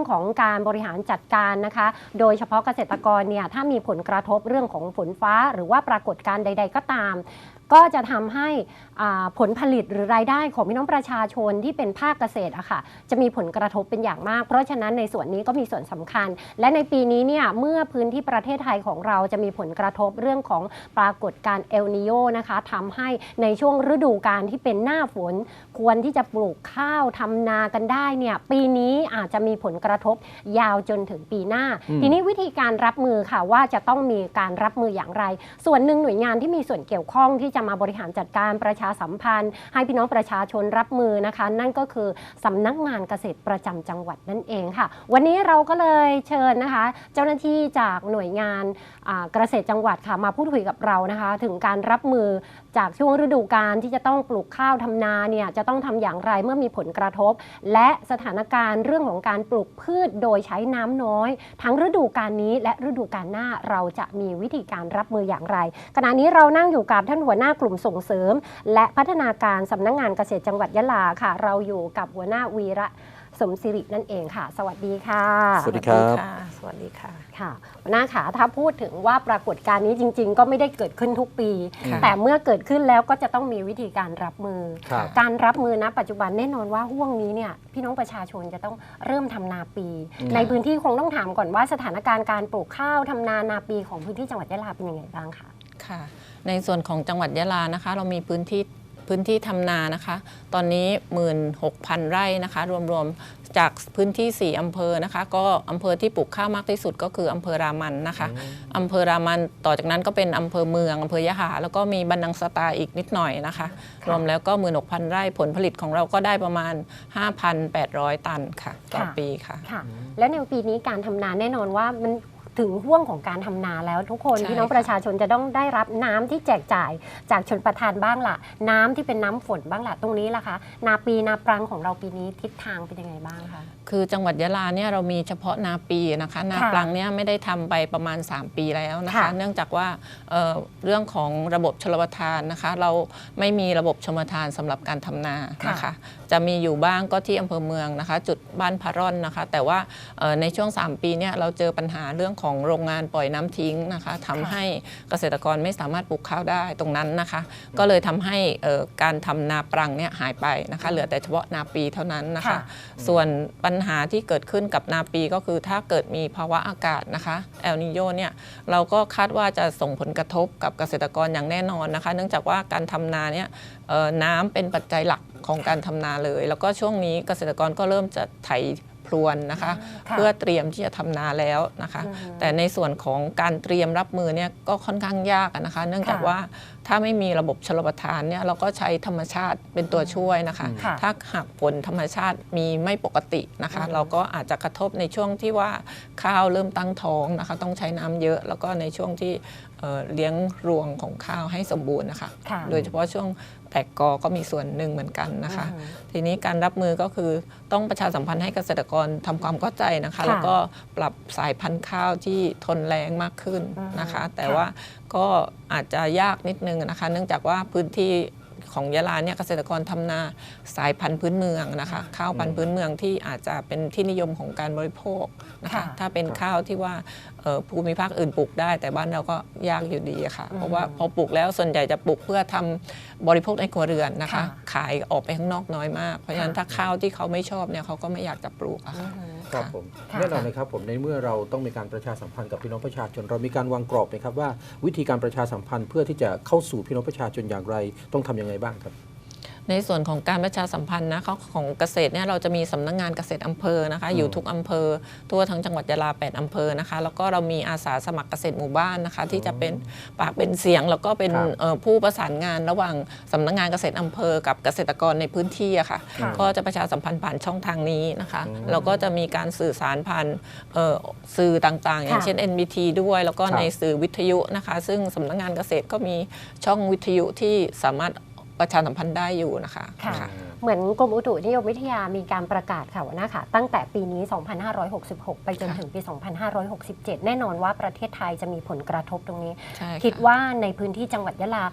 รื่องของการบริหารจัดการนะคะ โดยเฉพาะเกษตรกรเนี่ยถ้ามีผลกระทบเรื่องของฝนฟ้า หรือว่าปรากฏการณ์ใด ๆ ก็ตาม ก็จะทำให้อ่าผลผลิตหรือรายได้ของพี่น้องประชาชนที่เป็นภาคเกษตรอะค่ะจะมีผลกระทบเป็นอย่างมาก เพราะฉะนั้นในส่วนนี้ก็มีส่วนสำคัญ และในปีนี้เนี่ยเมื่อพื้นที่ประเทศไทยของเราจะมีผลกระทบเรื่องของปรากฏการณ์เอลนิโยนะคะทำให้ในช่วงฤดูกาลที่เป็นหน้าฝน ควรที่จะปลูกข้าวทำนากันได้เนี่ยปีนี้อาจจะมีผลกระทบยาวจนถึงปีหน้าอืมทีนี้วิธีการรับมือค่ะว่าจะต้องมีการรับมืออย่างไร ส่วนหนึ่งหน่วยงานที่มีส่วนเกี่ยวข้องที่จะมาบริหารจัดการประชาสัมพันธ์ ให้พี่น้องประชาชนรับมือนะคะ นั่นก็คือสำนักงานเกษตรประจำจังหวัดนั่นเองค่ะ วันนี้เราก็เลยเชิญนะคะ เจ้าหน้าที่จากหน่วยงานเกษตรจังหวัดค่ะมาพูดคุยกับเรานะคะ ถึงการรับมือจากช่วงฤดูกาลที่จะต้องปลูกข้าวทำนาเนี่ยจะต้องทำอย่างไรเมื่อมีผลกระทบ และสถานการณ์เรื่องของการปลูกพืชโดยใช้น้ำน้อย ทั้งฤดูกาลนี้และฤดูกาลหน้าเราจะมีวิธีการรับมืออย่างไร ขณะนี้เรานั่งอยู่กับท่านหัวหน้ากลุ่มส่งเสริม และพัฒนาการสำนักงานเกษตรจังหวัดยะลาค่ะ เราอยู่กับหัวหน้าวีระ สมศิรินั่นเองค่ะ สวัสดีค่ะ สวัสดีครับสวัสดีค่ะค่ะหัวหน้าขาถ้าพูดถึงว่าปรากฏการณ์นี้จริง ๆ ก็ไม่ได้เกิดขึ้นทุกปีค่ะแต่เมื่อเกิดขึ้นแล้วก็จะต้องมีวิธีการรับมือครับการรับมือณปัจจุบันแน่นอนว่าห่วงนี้เนี่ยพี่น้องประชาชนจะต้องเริ่มทำนาปีอืมในพื้นที่คงต้องถามก่อนว่าสถานการณ์การปลูกข้าวทำนานาปีของพื้นที่จังหวัดยะลาเป็นยังไงบ้างคะค่ะ ในส่วนของจังหวัดยะลานะคะ เรามีพื้นที่ พื้นที่ทำนานะคะ ตอนนี้ 16,000 ไร่นะคะ รวมๆจากพื้นที่ 4 อำเภอนะคะ ก็อำเภอที่ปลูกข้าวมากที่สุดก็คืออำเภอรามันนะคะอำเภอรามันต่อจากนั้นก็เป็นอำเภอเมืองอำเภอยะหา แล้วก็มีบันนังสตาอีกนิดหน่อยนะคะ รวมแล้วก็ 16,000 ไร่ผลผลิตของเราก็ได้ประมาณ 5,800 ตันค่ะต่อค่ะปีค่ะ ค่ะ และในปีนี้การทำนาแน่นอนว่ามัน ถึงห่วงของการทำนาแล้วทุกคนใช่พี่น้องค่ะประชาชนจะต้องได้รับน้ำที่แจกจ่ายจากชนประทานบ้างล่ะ น้ำที่เป็นน้ำฝนบ้างล่ะตรงนี้ล่ะคะนาปีนาปรังของเราปีนี้ทิศทางเป็นยังไงบ้างคะคือจังหวัดยะลาเนี่ยเรามีเฉพาะนาปีนะคะนาค่ะปลังเนี่ยไม่ได้ทำไปประมาณ 3 ปีแล้วนะคะค่ะเนื่องจากว่าเอ่อเรื่องของระบบชลประทานนะคะ เราไม่มีระบบชลประทานสำหรับการทำนานะคะ จะมีอยู่บ้างก็ที่อำเภอเมืองนะคะ จุดบ้านพารอนนะคะ แต่ว่าเอ่อในช่วง 3 ปีเนี่ยเราเจอปัญหาเรื่องของโรงงานปล่อยน้ำทิ้งนะคะทำให้เกษตรกรไม่สามารถปลูกข้าวได้ตรงนั้นนะคะ ก็เลยทำให้เอ่อการทำนาปรังเนี่ยหายไปนะคะ เหลือแต่เฉพาะนาปีเท่านั้นนะคะค่ะส่วนปัญหาที่เกิดขึ้นกับนาปีก็คือถ้าเกิดมีภาวะอากาศนะคะแอลนิโยเนี่ยเราก็คาดว่าจะส่งผลกระทบกับเกษตรกรอย่างแน่นอนนะคะ เนื่องจากว่าการทำนาเนี่ยเอ่อน้ำเป็นปัจจัยหลัก ของการทำนาเลย แล้วก็ช่วงนี้เกษตรกรก็เริ่มจะไถพรวนนะคะค่ะเพื่อเตรียมที่จะทำนาแล้วนะคะอืมแต่ในส่วนของการเตรียมรับมือเนี่ยก็ค่อนข้างยากอะนะคะ เนื่องจากค่ะว่าถ้าไม่มีระบบชลประทานเนี่ยเราก็ใช้ธรรมชาติเป็นตัวช่วยนะคะค่ะถ้าหากผลธรรมชาติมีไม่ปกตินะคะอืมเราก็อาจจะกระทบในช่วงที่ว่าข้าวเริ่มตั้งท้องนะคะ ต้องใช้น้ำเยอะ แล้วก็ในช่วงที่เอ่อเลี้ยงรวงของข้าวให้สมบูรณ์นะคะค่ะโดยเฉพาะช่วง แตกกอก็มีส่วนหนึ่งเหมือนกันนะคะอืมทีนี้การรับมือก็คือต้องประชาสัมพันธ์ให้เกษตรกรทำความเข้าใจนะคะค่ะแล้วก็ปรับสายพันธุ์ข้าวที่ทนแรงมากขึ้นนะคะอืมแต่ค่ะว่าก็อาจจะยากนิดนึงนะคะ เนื่องจากว่าพื้นที่ ของยะลาเนี่ยเกษตรกรทำนาสายพันธุ์พื้นเมืองนะคะข้าวพันธุ์พื้นเมืองที่อาจจะเป็นที่นิยมของการบริโภคนะคะค่ะถ้าเป็นครับข้าวที่ว่าเอ่อภูมิภาคอื่นปลูกได้ แต่บ้านเราก็ยากอยู่ดีอะค่ะอืมเพราะว่าพอปลูกแล้วส่วนใหญ่จะปลูกเพื่อทำบริโภคในครัวเรือนนะคะค่ะขายออกไปข้างนอกน้อยมาก เพราะฉะนั้นค่ะถ้าข้าวที่เขาไม่ชอบเนี่ยเขาก็ไม่อยากจะปลูกอะค่ะ ครับผมค่ะแน่นอนนะครับผมในเมื่อเราต้องมีการประชาสัมพันธ์กับพี่น้องประชาชน เรามีการวางกรอบไหมครับว่าวิธีการประชาสัมพันธ์เพื่อที่จะเข้าสู่พี่น้องประชาชนอย่างไร ต้องทำยังไงบ้างครับ ในส่วนของการประชาสัมพันธ์นะเขาของเกษตรเนี่ยเราจะมีสำนักงานเกษตรอำเภอนะคะอืมอยู่ทุกอำเภอ ทั่วทั้งจังหวัดยะลา 8อำเภอนะคะ แล้วก็เรามีอาสาสมัครเกษตรหมู่บ้านนะคะ ที่จะเป็นปากเป็นเสียง แล้วก็เป็นครับเอ่อผู้ประสานงานระหว่างสำนักงานเกษตรอำเภอ กับเกษตรกรในพื้นที่อะค่ะค่ะก็จะประชาสัมพันธ์ผ่านช่องทางนี้นะคะอืมแล้วก็จะมีการสื่อสารผ่านเอ่อสื่อต่างๆ อย่างค่ะเช่น NBT ด้วย แล้วก็ครับในสื่อวิทยุนะคะ ซึ่งสำนักงานเกษตรก็มีช่องวิทยุที่สามารถ ประชาสัมพันธ์ได้อยู่นะคะค่ะค่ะ เหมือนกรมอุตุนิยมวิทยามีการประกาศค่ะว่านะคะตั้งแต่ปีนี้ 2566 ไปจนค่ะถึงปี 2567 แน่นอนว่าประเทศไทยจะมีผลกระทบตรงนี้ ใช่ะคิดว่าในพื้นที่จังหวัดยะลา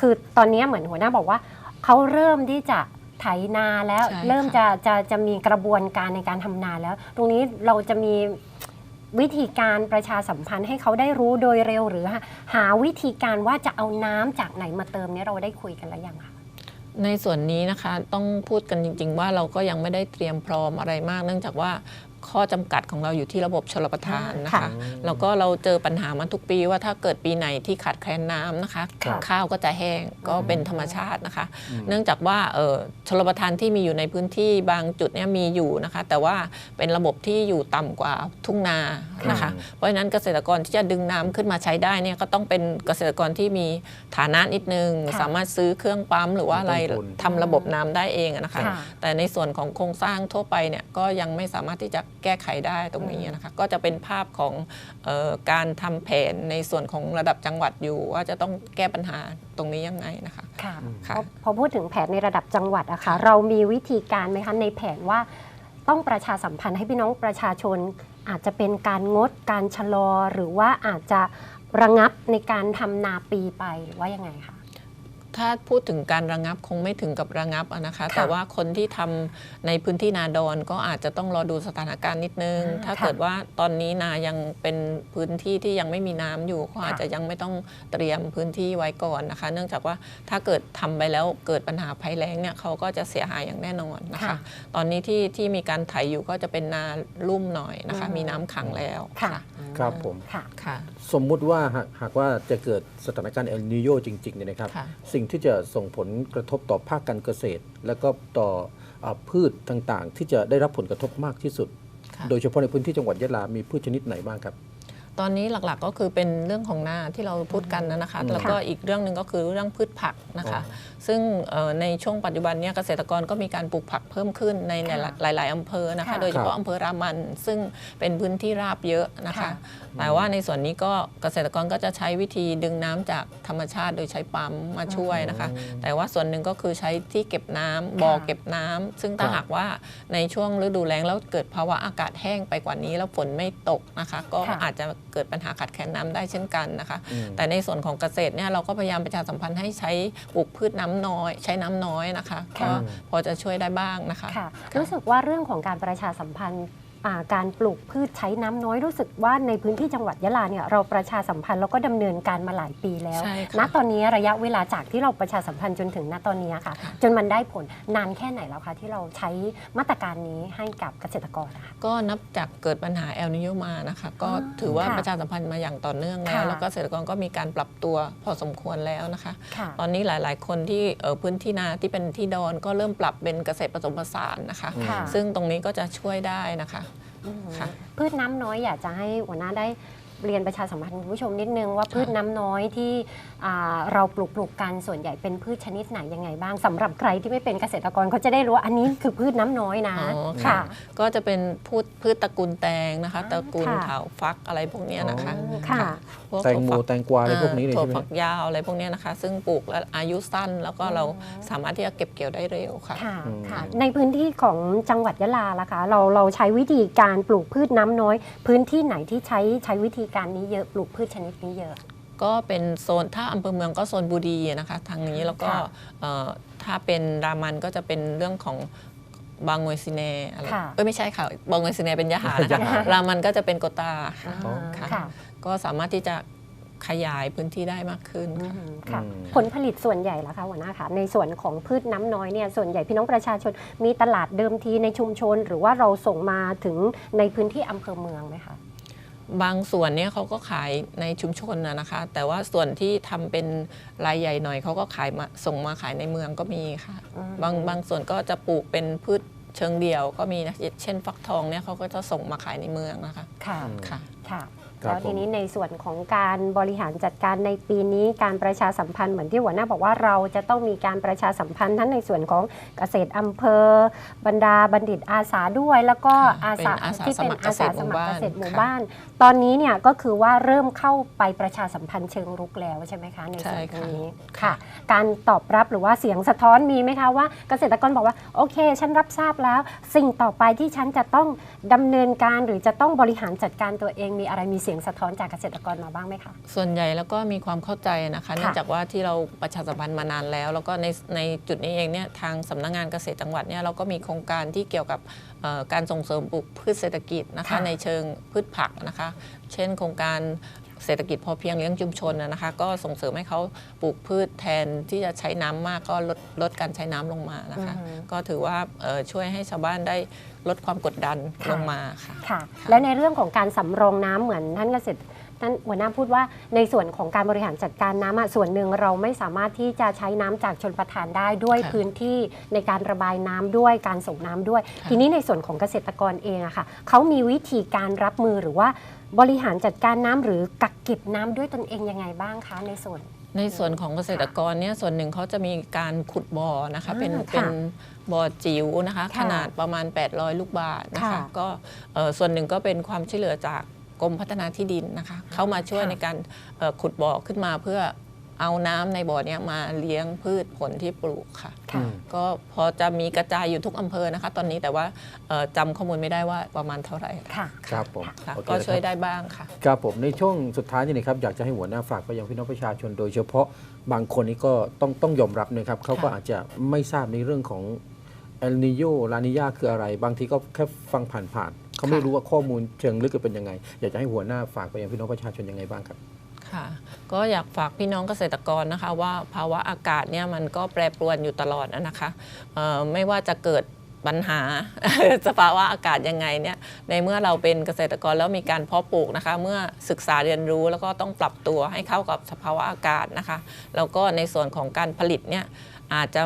คือตอนนี้เหมือนหัวหน้าบอกว่า เขาเริ่มที่จะไถนาแล้ว ใช่เริ่มค่ะ จะจะจะมีกระบวนการในการทำนาแล้ว ตรงนี้เราจะมีวิธีการประชาสัมพันธ์ให้เขาได้รู้โดยเร็วหรือหาหาวิธีการว่าจะเอาน้ำจากไหนมาเติมเนี่ยเราได้คุยกันแล้วยังคะ ในส่วนนี้นะคะต้องพูดกันจริง ๆ ว่าเราก็ยังไม่ได้เตรียมพร้อมอะไรมาก เนื่องจากว่า ข้อจำกัดของเราอยู่ที่ระบบชลประทานนะค่ะคะ แล้วก็เราเจอปัญหามาทุกปีว่าถ้าเกิดปีไหนที่ขาดแคลนน้ำนะคะค่ะข้าวก็จะแห้งก็เป็นธรรมชาตินะคะ เนื่องจากว่าเอ่อชลประทานที่มีอยู่ในพื้นที่บางจุดเนี่ยมีอยู่นะคะ แต่ว่าเป็นระบบที่อยู่ต่ำกว่าทุ่งนานะคะอืมเพราะฉะนั้นเกษตรกรที่จะดึงน้ำขึ้นมาใช้ได้เนี่ยก็ต้องเป็นเกษตรกรที่มีฐานะนิดนึงค่ะสามารถซื้อเครื่องปั๊มหรือว่าอะไรต้นทุนทำระบบน้ำได้เองอะนะคะค่ะแต่ในส่วนของโครงสร้างทั่วไปเนี่ยก็ยังไม่สามารถที่จะ แก้ไขได้ตรงนี้นะคะก็จะเป็นภาพของเออการทำแผนในส่วนของระดับจังหวัดอยู่ ว่าจะต้องแก้ปัญหาตรงนี้ยังไงนะคะค่ะค่ะพอพอพูดถึงแผนในระดับจังหวัดอะค่ะเรามีวิธีการไหมคะในแผนว่าต้องประชาสัมพันธ์ให้พี่น้องประชาชน อาจจะเป็นการงดการชะลอหรือว่าอาจจะระงับในการทำนาปีไปหรือว่ายังไงคะ ถ้าพูดถึงการระงับคงไม่ถึงกับระงับอะนะคะ แต่ว่าคนที่ทำในพื้นที่นาดอนก็อาจจะต้องรอดูสถานการณ์นิดนึงอ่าถ้าค่ะเกิดว่าตอนนี้นายังเป็นพื้นที่ที่ยังไม่มีน้ำอยู่ก็อาจค่ะจะยังไม่ต้องเตรียมพื้นที่ไว้ก่อนนะคะ เนื่องจากว่าถ้าเกิดทำไปแล้วเกิดปัญหาภัยแล้งเนี่ยเขาก็จะเสียหายอย่างแน่นอนนะคะค่ะตอนนี้ที่ที่มีการไถอยู่ก็จะเป็นนาลุ่มหน่อยนะคะอืมมีน้ำขังแล้วค่ะครับผมค่ะค่ะสมมุติว่าหากหากว่าจะเกิดสถานการณ์เอลนิโยจริงๆเนี่ยนะครับค่ะสิ่งที่จะส่งผลกระทบต่อภาคการเกษตร และก็ต่ออาพืชต่างๆ ที่จะได้รับผลกระทบมากที่สุดค่ะโดยเฉพาะในพื้นที่จังหวัดยะลา มีพืชชนิดไหนบ้างครับ ตอนนี้หลักๆก็คือเป็นเรื่องของนาที่เราพูดกันนะคะอืมแล้วก็อีกเรื่องหนึ่งก็คือเรื่องพืชผักนะคะอ๋ ซึ่งเอ่อในช่วงปัจจุบันเนี่ยเกษตรกรก็มีการปลูกผักเพิ่มขึ้นในค่ะหลาย ๆอำเภอนะคะค่ะโดยเฉพาะครับอำเภอรามัน ซึ่งเป็นพื้นที่ราบเยอะนะคะค่ะแต่ว่าในส่วนนี้ก็เกษตรกรก็จะใช้วิธีดึงน้ำจากธรรมชาติ โดยใช้ปั๊มมาช่วยนะคะ แต่ว่าส่วนหนึ่งก็คือใช้ที่เก็บน้ำบ่อเก็บน้ำซึ่งถ้าครับหากว่าในช่วงฤดูแล้งแล้วเกิดภาวะอากาศแห้งไปกว่านี้แล้วฝนไม่ตกนะคะ ก็ค่ะอาจจะเกิดปัญหาขาดแคลนน้ำได้เช่นกันนะคะอืมแต่ในส่วนของเกษตรเนี่ยเราก็พยายามประชาสัมพันธ์ให้ใช้ปลูกพืชน้ำน้อยใช้น้ำน้อยนะคะค่ะก็พอจะช่วยได้บ้างนะคะ ค่ะ รู้สึกว่าเรื่องของการประชาสัมพันธ์อ่า การปลูกพืชใช้น้ำน้อยรู้สึกว่าในพื้นที่จังหวัดยะลาเนี่ยเราประชาสัมพันธ์แล้วก็ดำเนินการมาหลายปีแล้วใช่ค่ะณตอนนี้ระยะเวลาจากที่เราประชาสัมพันธ์จนถึงณตอนนี้ค่ะ จนมันได้ผลนานแค่ไหนแล้วคะที่เราใช้มาตรการนี้ให้กับเกษตรกรนะคะก็นับจากเกิดปัญหาแอลนิโยมานะคะ ก็อ่าถือว่าค่ะประชาสัมพันธ์มาอย่างต่อเนื่องแล้วค่ะแล้วก็เกษตรกรก็มีการปรับตัวพอสมควรแล้วนะคะค่ะตอนนี้หลาย ๆ คนที่เอ่อพื้นที่นาที่เป็นที่ดอนก็เริ่มปรับเป็นเกษตรผสมผสานนะคะค่ะซึ่งตรงนี้ก็จะช่วยได้นะคะอืม ค่ะ พืชน้ำน้อยอยากจะให้หัวหน้าได้ เรียนประชาสัมพันธ์คุณผู้ชมนิดนึงว่าพืชน้ำน้อยที่อ่าเราปลูกปลูกกันส่วนใหญ่เป็นพืชชนิดไหนยังไงบ้างสำหรับใครที่ไม่เป็นเกษตรกรเขาจะได้รู้ว่าอันนี้คือพืชน้ำน้อยนะ อ๋อค่ะค่ะก็จะเป็นพืชพืชตระกูลแตงนะคะอ่าตระกูลค่ะ เถาฟักอะไรพวกเนี้ยนะคะอ๋อค่ะ พวกแตงโมถั่วฝักแตงกวาอะไรพวกนี้เลยถั่วใช่ไหมฝักยาวอะไรพวกเนี้ยนะคะ ซึ่งปลูกแล้วอายุสั้นแล้วก็เราสามารถที่จะเก็บเกี่ยวได้เร็วค่ะ ค่ะอืมค่ะ ในพื้นที่ของจังหวัดยะลาล่ะคะ เราเราใช้วิธีการปลูกพืชน้ำน้อย พื้นที่ไหนที่ใช้ใช้วิธีการนี้เยอะปลูกพืชชนิดนี้เยอะ ก็เป็นโซนถ้าอำเภอเมืองก็โซนบุรีนะคะทางนี้แล้วก็ค่ะเอ่อถ้าเป็นรามันก็จะเป็นเรื่องของบางงวยซิเนอะไรค่ะ เอ้ยไม่ใช่ค่ะบางงวยซิเนเป็นยะหานะยะคะหา รามันก็จะเป็นโกตาค่ะ อ๋อ ค่ะ ค่ะก็สามารถที่จะขยายพื้นที่ได้มากขึ้นอืค่ะ มค่ะ อืม ผลผลิตส่วนใหญ่ล่ะคะหัวหน้าคะในส่วนของพืชน้ำน้อยเนี่ยส่วนใหญ่พี่น้องประชาชนมีตลาดเดิมทีในชุมชน หรือว่าเราส่งมาถึงในพื้นที่อำเภอเมืองไหมคะ บางส่วนเนี่ยเขาก็ขายในชุมชนนะนะคะ แต่ว่าส่วนที่ทำเป็นรายใหญ่หน่อยเขาก็ขายมาส่งมาขายในเมืองก็มีค่ะอืมบางบางส่วนก็จะปลูกเป็นพืชเชิงเดี่ยวก็มีนะเช่นฟักทองเนี่ยเขาก็จะส่งมาขายในเมืองนะคะค่ะอืมค่ะค่ะครับ แล้วทีนี้ในส่วนของการบริหารจัดการในปีนี้การประชาสัมพันธ์เหมือนที่หัวหน้าบอกว่าเราจะต้องมีการประชาสัมพันธ์ทั้งในส่วนของเกษตรอำเภอ บรรดาบัณฑิตอาสาด้วย แล้วก็ค่ะอาสาเป็นอาสาที่เป็นสมัครอาสาเกษตรสมัครเกษตรหหมู่มู่บ้านบ้าน ตอนนี้เนี่ยก็คือว่าเริ่มเข้าไปประชาสัมพันธ์เชิงรุกแล้วใช่ไหมคะในส่วนใช่ตรงค่ะนี้ค่ะ การตอบรับหรือว่าเสียงสะท้อนมีไหมคะว่าเกษตรกรบอกว่าโอเค ฉันรับทราบแล้ว สิ่งต่อไปที่ฉันจะต้องดำเนินการหรือจะต้องบริหารจัดการตัวเองมีอะไรมีเสียงยงสะท้อนจากเกษตรกรมาบ้างไหมคะ ส่วนใหญ่แล้วก็มีความเข้าใจนะคะเนื่องจากว่าที่เราประชาสัมพันธ์มานานแล้ว แล้วก็ในในจุดนี้เองเนี่ยทางสำนักงานเกษตรจังหวัดเนี่ยเราก็มีโครงการที่เกี่ยวกับเอ่อการส่งเสริมปลูกพืชเศรษฐกิจนะคะค่ะในเชิงพืชผักนะคะ เช่นโครงการ เศรษฐกิจพอเพียงเลี้ยงชุมชนนะนะคะ ก็ส่งเสริมให้เขาปลูกพืชแทนที่จะใช้น้ำมากก็ลดลดการใช้น้ำลงมานะคะอือฮึก็ถือว่าเอ่อช่วยให้ชาวบ้านได้ลดความกดดันค่ะลงมาค่ะค่ะ และในเรื่องของการสำรองน้ำเหมือนท่านเกษตร ท่านหัวหน้าพูดว่าในส่วนของการบริหารจัดการน้ำอะส่วนหนึ่งเราไม่สามารถที่จะใช้น้ำจากชนประทานได้ด้วยค่ะพื้นที่ในการระบายน้ำด้วยการส่งน้ำด้วยค่ะทีนี้ในส่วนของเกษตรกรเองอะค่ะเขามีวิธีการรับมือหรือว่าบริหารจัดการน้ำหรือกักเก็บน้ำด้วยตนเองยังไงบ้างคะในส่วน ในส่วนของเกษตรกรเนี่ยส่วนหนึ่งเขาจะมีการขุดบ่อนะคะอ่าเป็นค่ะเป็นบ่อจิ๋วนะคะค่ะขนาดประมาณ 800 ลูกบาทนะคะค่ะก็เอ่อส่วนหนึ่งก็เป็นความช่วยเหลือจาก กรมพัฒนาที่ดินนะคะเข้ามาช่วยค่ะในการเอ่อขุดบ่อขึ้นมาเพื่อเอาน้ำในบ่อเนี้ยมาเลี้ยงพืชผลที่ปลูกค่ะค่ะอืมก็พอจะมีกระจายอยู่ทุกอำเภอนะคะ ตอนนี้แต่ว่าเอ่อจำข้อมูลไม่ได้ว่าประมาณเท่าไหร่ค่ะครับผมค่ะโอเคก็นะครับช่วยได้บ้างค่ะครับผมในช่วงสุดท้ายนี่นะครับอยากจะให้หัวหน้าฝากไปยังพี่น้องประชาชนโดยเฉพาะบางคนนี่ก็ต้องต้องยอมรับนะครับเขาก็ค่ะอาจจะไม่ทราบในเรื่องของเอลนิโยลานิยาคืออะไร บางทีก็แค่ฟังผ่านๆเขาไม่รู้ว่าข้อมูลเชิงลึกเป็นยังไง อยากจะให้หัวหน้าฝากไปยังพี่น้องประชาชนยังไงบ้างครับค่ะก็อยากฝากพี่น้องเกษตรกรนะคะ ว่าภาวะอากาศเนี่ยมันก็แปรปรวนอยู่ตลอดนะคะไม่ว่าจะเกิด ปัญหาสภาวะอากาศยังไงเนี่ยในเมื่อเราเป็นเกษตรกรแล้วมีการเพาะปลูกนะคะ เมื่อศึกษาเรียนรู้แล้วก็ต้องปรับตัวให้เข้ากับสภาวะอากาศนะคะแล้วก็ในส่วนของการผลิตเนี่ยอาจจะ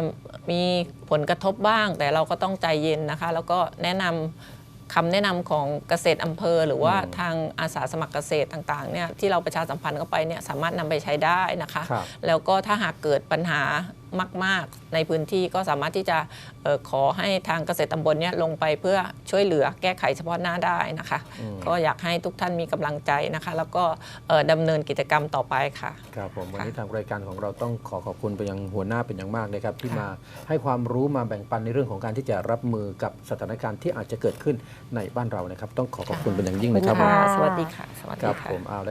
มีผลกระทบบ้าง แต่เราก็ต้องใจเย็นนะคะ แล้วก็แนะนำคำแนะนำของเกษตรอำเภอ หรือว่าอืมทางอาสาสมัครเกษตรต่างๆเนี่ยที่เราประชาสัมพันธ์เข้าไปเนี่ยสามารถนำไปใช้ได้นะคะครับแล้วก็ถ้าหากเกิดปัญหา มาก ๆ ในพื้นที่ก็สามารถที่จะเอ่อขอให้ทางเกษตรตำบลเนี่ยลงไปเพื่อช่วยเหลือแก้ไขเฉพาะหน้าได้นะคะอืมก็อยากให้ทุกท่านมีกำลังใจนะคะ แล้วก็เอ่อดำเนินกิจกรรมต่อไปค่ะครับผมวันค่ะนี้ทางรายการของเราต้องขอขอบคุณไปยังหัวหน้าเป็นอย่างมากนะครับ ที่ค่ะมาให้ความรู้มาแบ่งปันในเรื่องของการที่จะรับมือกับสถานการณ์ที่อาจจะเกิดขึ้นในบ้านเรานะครับ ต้องขอขอบคุณเป็นอย่างยิ่งนะครับขอบคุณค่ะสวัสดีค่ะสวัสคดีรับค่ะผมเอา